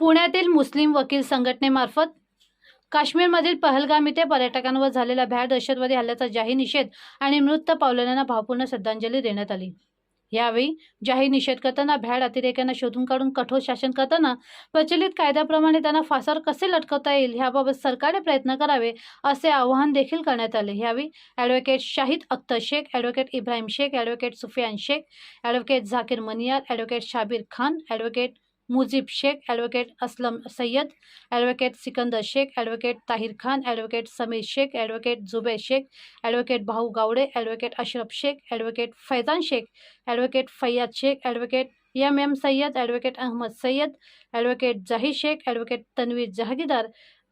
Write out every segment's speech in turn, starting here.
पुण्यातील मुस्लिम वकील संघटनेमार्फत काश्मीरमधील पहलगाम इथे पर्यटकांवर झालेल्या भ्याड दहशतवादी हल्ल्याचा जाहीर निषेध आणि मृत पावलेल्यांना भावपूर्ण श्रद्धांजली देण्यात आली. यावेळी जाहीर निषेध करताना भ्याड अतिरेक्यांना शोधून काढून कठोर शासन करताना प्रचलित कायद्याप्रमाणे त्यांना फासावर कसे लटकवता येईल ह्याबाबत सरकारने प्रयत्न करावे असे आवाहन देखील करण्यात आले. यावेळी advocate Shahid Akhtar Shaikh advocate Ibrahim Shaikh advocate Sufiyan Shaikh advocate Zakir Maniyar advocate Shabir Khan advocate Mujeeb Shaikh advocate Aslam Sayyed advocate Sikandar Shaikh advocate Tahir Khan advocate Samir Shaikh advocate Jube Shaikh advocate Bhau Gawade advocate Ashraf Shaikh advocate Faizan Shaikh advocate Faiyad Shaikh advocate M M Sayyed advocate Ahmed Sayyed advocate Zahir Shaikh advocate Tanveer Jahagirdar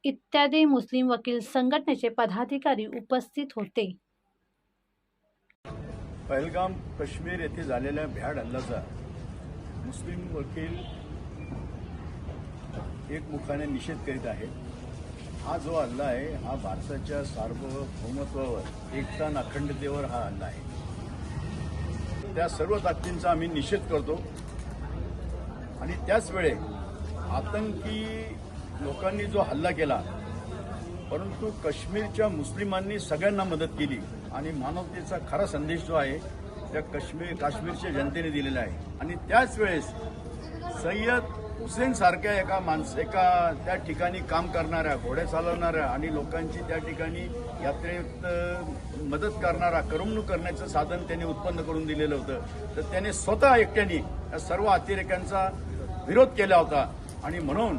इत्यादी मुस्लिम वकील संघटनेचे पदाधिकारी उपस्थित होते. पहलगाम काश्मीर येथे झालेल्या भ्याड हल्ल्याचा मुस्लिम वकील एकमुखाने निषेध करीत आहेत. हा जो हल्ला आहे हा भारताच्या सार्वभौमत्वावर एकता अखंडतेवर हा हल्ला आहे. त्या सर्व ताकदींचा आम्ही निषेध करतो. आणि त्याच वेळे आतंकी लोकांनी जो हल्ला केला परंतु काश्मीरच्या मुस्लिमांनी सगळ्यांना मदत केली. आणि मानवतेचा खरा संदेश जो आहे त्या काश्मीर काश्मीरच्या जनतेने दिलेला आहे. आणि त्याच वेळेस सय्यद हुसेन सारख्या एका माणस एका त्या ठिकाणी काम करणाऱ्या घोडे चालवणाऱ्या आणि लोकांची त्या ठिकाणी यात्रेत मदत करणारा करमणूक करण्याचं साधन त्यांनी उत्पन्न करून दिलेलं होतं. तर त्याने स्वतः एकट्याने या सर्व अतिरेक्यांचा विरोध केला होता. आणि म्हणून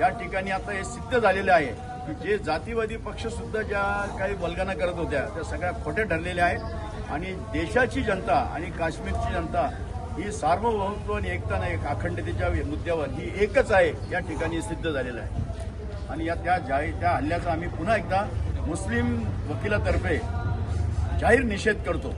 या ठिकाणी आता हे सिद्ध झालेलं आहे की जे जातीवादी पक्ष सुद्धा ज्या काही वल्गना करत होत्या त्या सगळ्या खोट्या ठरलेल्या आहेत. आणि देशाची जनता आणि काश्मीरची जनता ही सार्वभौमत्व आणि एकता नाही अखंडतेच्या मुद्द्यावर ही एकच आहे या ठिकाणी सिद्ध झालेलं आहे. आणि या त्या जाहीर त्या हल्ल्याचा आम्ही पुन्हा एकदा मुस्लिम वकिलातर्फे जाहीर निषेध करतो.